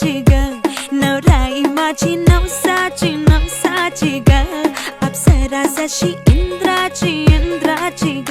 ಸಾಚಿಗ ನವರಾಯಿ ಮಾಜಿ ನವ ಸಾಚಿ ನವ ಸಾಚಿಗ ಅಪ್ಸರ ಶಶಿ ಇಂದ್ರಾಚಿ ಇಂದ್ರಾಚಿಗ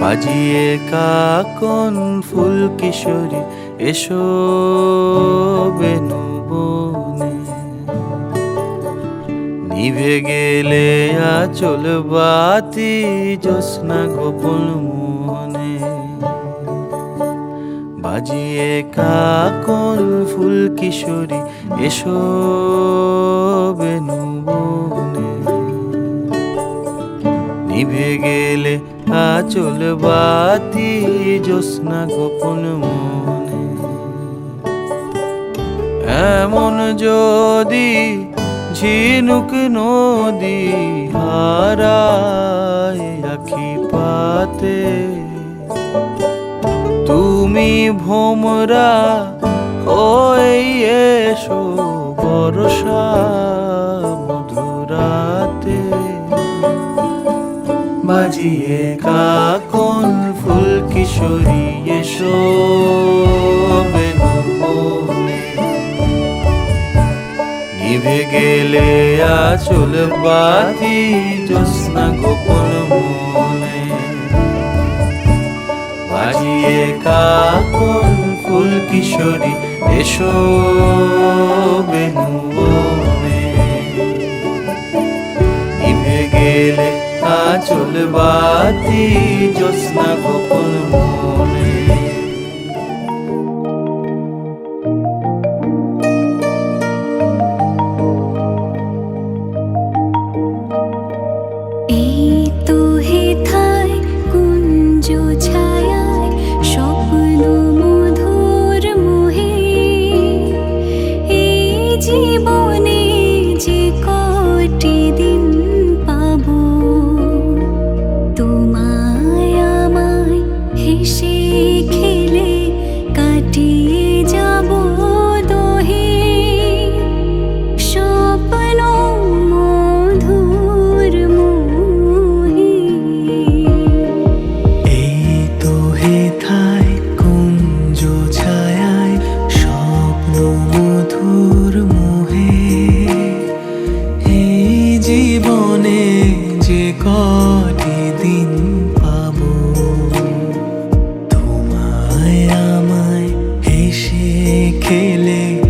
বাজিয়ে কাকন ফুল কিশোরী, এসো বেনু বনে নিভে গেলে আচল বাতি, জ্যোৎস্না গোপন মনে। বাজিয়ে কাকন ফুল কিশোরী, এসো আচল বাতি, জ্যোৎস্না গোপন মনে। এমন যদি ঝিনুক নদী হারায় আখি পাতে, তুমি ভোমরা হয়ে এসো বর্ষা। বাজিয়ে কাকন ফুল কিশোরী এসো। নিভে গেলে আচল বাতি জ্যোৎস্না গোপন মনে বাজিয়ে কাকন ফুল কিশোরী এসো জ্যোৎস্না গোপন মনে এই खेले